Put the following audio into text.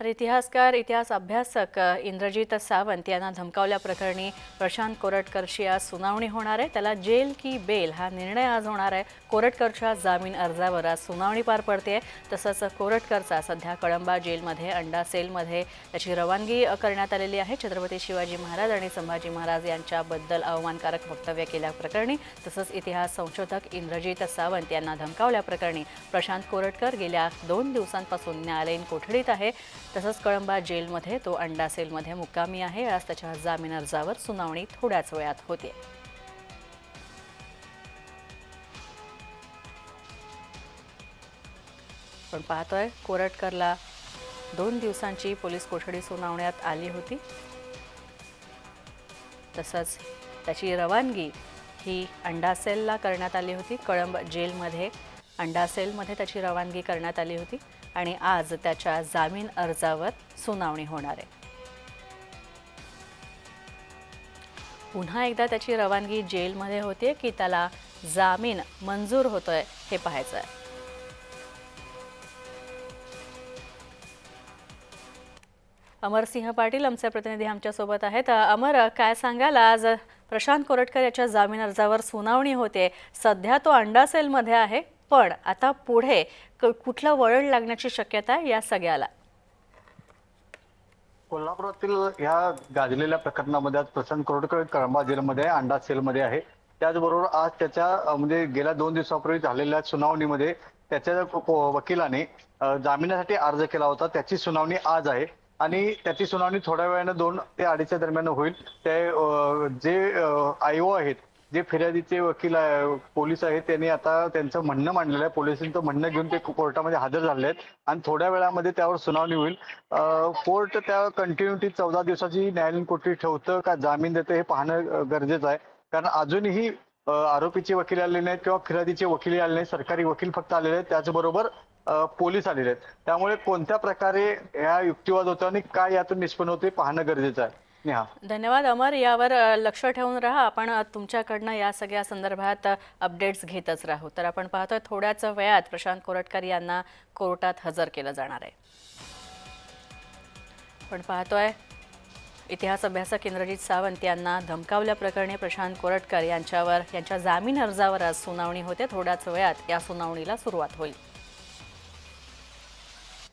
तर इतिहासकार इतिहास अभ्यासक इंद्रजित सावंत यांना धमकावल्याप्रकरणी प्रशांत कोरटकरची आज सुनावणी होणार आहे. त्याला जेल की बेल हा निर्णय आज होणार आहे. कोरटकरच्या जामीन अर्जावर आज सुनावणी पार पडते. तसंच कोरटकरचा सध्या कळंबा जेलमध्ये अंडा सेलमध्ये त्याची रवानगी करण्यात आलेली आहे. छत्रपती शिवाजी महाराज आणि संभाजी महाराज यांच्याबद्दल अवमानकारक वक्तव्य केल्याप्रकरणी तसंच इतिहास संशोधक इंद्रजित सावंत यांना धमकावल्याप्रकरणी प्रशांत कोरटकर गेल्या दोन दिवसांपासून न्यायालयीन कोठडीत आहे. तसंच कळंबा जेलमध्ये तो अंडा सेलमध्ये मुक्कामी आहे. आज त्याच्या जामीन अर्जावर सुनावणी थोड्याच वेळात होते. पण पाहतोय कोरटकरला दोन दिवसांची पोलीस कोठडी सुनावण्यात आली होती. तसंच त्याची रवानगी ही अंडा सेलला करण्यात आली होती. कळंब जेलमध्ये अंडा सेलमध्ये त्याची रवानगी करण्यात आली होती आणि आज त्याच्या जामीन अर्जावर सुनावणी होणार आहे. पुन्हा एकदा त्याची रवानगी जेलमध्ये होते की त्याला जामीन मंजूर होतोय हे पाहायचं आहे अमरसिंह पाटील आमचे प्रतिनिधी आमच्यासोबत आहेत. अमर काय सांगाल? आज प्रशांत कोरटकर याच्या जामीन अर्जावर सुनावणी होते. सध्या तो अंडा सेलमध्ये आहे. पण आता पुढे कुठलं वळण लागण्याची शक्यता आहे या सगळ्याला. कोल्हापुरातील ह्या गाजलेल्या प्रकरणामध्ये आज प्रशांत कोरडकर कळंबा जेलमध्ये आहे, अंडा सेलमध्ये आहे. त्याचबरोबर आज त्याच्या म्हणजे गेल्या दोन दिवसापूर्वी झालेल्या सुनावणीमध्ये त्याच्या वकिलाने जामिनासाठी अर्ज केला होता. त्याची सुनावणी आज आहे. आणि त्याची सुनावणी थोड्या वेळानं दोन ते अडीचच्या दरम्यान होईल. ते जे आयओ आहेत जे फिर्यादीचे वकील आहे- पोलीस आहेत त्यांनी आता त्यांचं म्हणणं मांडलेलं आहे. पोलिसांचं म्हणणं घेऊन ते कोर्टामध्ये हजर झाले आहेत. आणि थोड्या वेळामध्ये त्यावर सुनावणी होईल. कोर्ट त्या कंटिन्युटी चौदा दिवसाची न्यायालयीन कोठडी ठेवतं का जामीन देतं हे पाहणं गरजेचं आहे. कारण अजूनही आरोपीचे वकील आलेले नाहीत किंवा फिर्यादीचे वकील आले नाहीत. सरकारी वकील फक्त आलेले आहेत. त्याचबरोबर पोलीस आलेले आहेत. त्यामुळे कोणत्या प्रकारे या युक्तिवाद होतो आणि काय यातून निष्पन्न होते पाहणं गरजेचं आहे. धन्यवाद अमर यावर लक्ष ठेवून राहा. आपण तुमच्याकडनं या सगळ्या संदर्भात अपडेट्स घेतच राहू. तर आपण पाहतोय थोड्याच वेळात प्रशांत कोरटकर यांना कोर्टात हजर केलं जाणार आहे. पण पाहतोय इतिहास अभ्यासक इंद्रजित सावंत यांना धमकावल्याप्रकरणी प्रशांत कोरटकर यांच्यावर यांच्या जामीन अर्जावर आज सुनावणी होते. थोड्याच वेळात या सुनावणीला सुरुवात होईल.